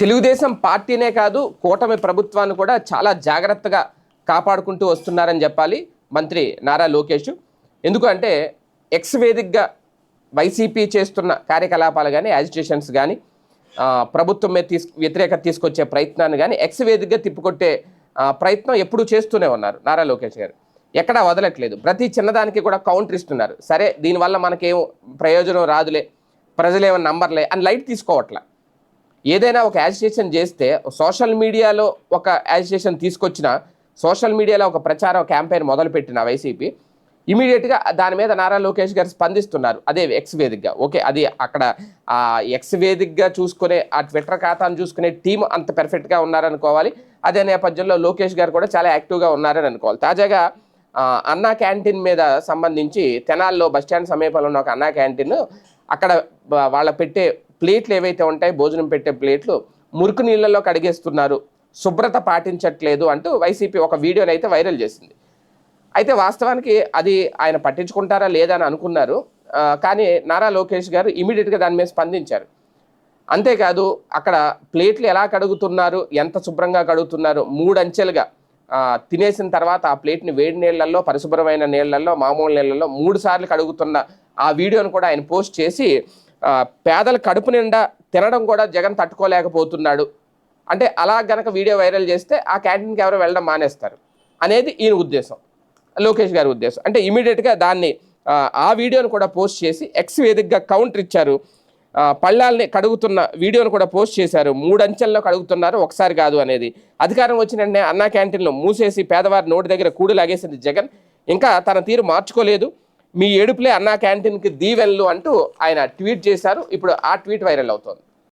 తెలుగుదేశం పార్టీనే కాదు కూటమి ప్రభుత్వాన్ని కూడా చాలా జాగ్రత్తగా కాపాడుకుంటూ వస్తున్నారని చెప్పాలి మంత్రి నారా లోకేష్. ఎందుకంటే ఎక్స్ వేదికగా వైసీపీ చేస్తున్న కార్యకలాపాలు కానీ యాజిటేషన్స్ కానీ ప్రభుత్వం మీద తీసు వ్యతిరేకత తీసుకొచ్చే ప్రయత్నాన్ని కానీ ఎక్స్ వేదికగా తిప్పుకొట్టే ప్రయత్నం ఎప్పుడూ చేస్తూనే ఉన్నారు నారా లోకేష్ గారు. ఎక్కడా వదలట్లేదు. ప్రతి చిన్నదానికి కూడా కౌంటర్ ఇస్తున్నారు. సరే దీనివల్ల మనకేం ప్రయోజనం రాదులే ప్రజలేమో నంబర్లే అని లైట్ తీసుకోవట్లే. ఏదైనా ఒక యాజిటేషన్ చేస్తే సోషల్ మీడియాలో ఒక యాజిటేషన్ తీసుకొచ్చిన సోషల్ మీడియాలో ఒక ప్రచారం క్యాంపెయిన్ మొదలుపెట్టిన వైసీపీ ఇమీడియట్గా దాని మీద నారా లోకేష్ గారు స్పందిస్తున్నారు. అదే ఎక్స్ వేదికగా. ఓకే అది అక్కడ ఆ ఎక్స్ వేదికగా చూసుకునే ఆ ట్విట్టర్ ఖాతాను చూసుకునే టీం అంత పెర్ఫెక్ట్గా ఉన్నారనుకోవాలి. అదే నేపథ్యంలో లోకేష్ గారు కూడా చాలా యాక్టివ్గా ఉన్నారని అనుకోవాలి. తాజాగా అన్నా క్యాంటీన్ మీద సంబంధించి తెనాల్లో బస్టాండ్ సమీపంలో ఉన్న ఒక అన్నా క్యాంటీన్ అక్కడ వాళ్ళ పెట్టే ప్లేట్లు ఏవైతే ఉంటాయో భోజనం పెట్టే ప్లేట్లు మురికి నీళ్ళలో కడిగేస్తున్నారు. శుభ్రత పాటించట్లేదు అంటూ వైసీపీ ఒక వీడియోని అయితే వైరల్ చేసింది. అయితే వాస్తవానికి అది ఆయన పట్టించుకుంటారా లేదా అని అనుకున్నారు. కానీ నారా లోకేష్ గారు ఇమీడియట్గా దాని మీద స్పందించారు. అంతేకాదు అక్కడ ప్లేట్లు ఎలా కడుగుతున్నారు ఎంత శుభ్రంగా కడుగుతున్నారు మూడు అంచెలుగా తినేసిన తర్వాత ఆ ప్లేట్ని వేడి నీళ్ళల్లో పరిశుభ్రమైన నీళ్ళల్లో మామూలు నీళ్ళల్లో మూడు సార్లు కడుగుతున్న ఆ వీడియోను కూడా ఆయన పోస్ట్ చేసి పేదల కడుపు నిండా తినడం కూడా జగన్ తట్టుకోలేకపోతున్నాడు. అంటే అలా గనక వీడియో వైరల్ చేస్తే ఆ క్యాంటీన్కి ఎవరు వెళ్ళడం మానేస్తారు అనేది ఈయన ఉద్దేశం లోకేష్ గారి ఉద్దేశం. అంటే ఇమీడియట్గా దాన్ని ఆ, వీడియోను కూడా పోస్ట్ చేసి ఎక్స్ వేదికగా కౌంటర్ ఇచ్చారు. పళ్ళాలని పళ్ళాల్ని కడుగుతున్న వీడియోను కూడా పోస్ట్ చేశారు. మూడు అంచెల్లో కడుగుతున్నారు ఒకసారి కాదు అనేది. అధికారం వచ్చిన వెంటనే అన్నా క్యాంటీన్లో మూసేసి పేదవారి నోటి దగ్గర కూడు లాగేసింది జగన్. ఇంకా తన తీరు మార్చుకోలేదు. మీ ఏడుపులే అన్నా క్యాంటీన్కి దీవెన్లు అంటూ ఆయన ట్వీట్ చేశారు. ఇప్పుడు ఆ ట్వీట్ వైరల్ అవుతోంది.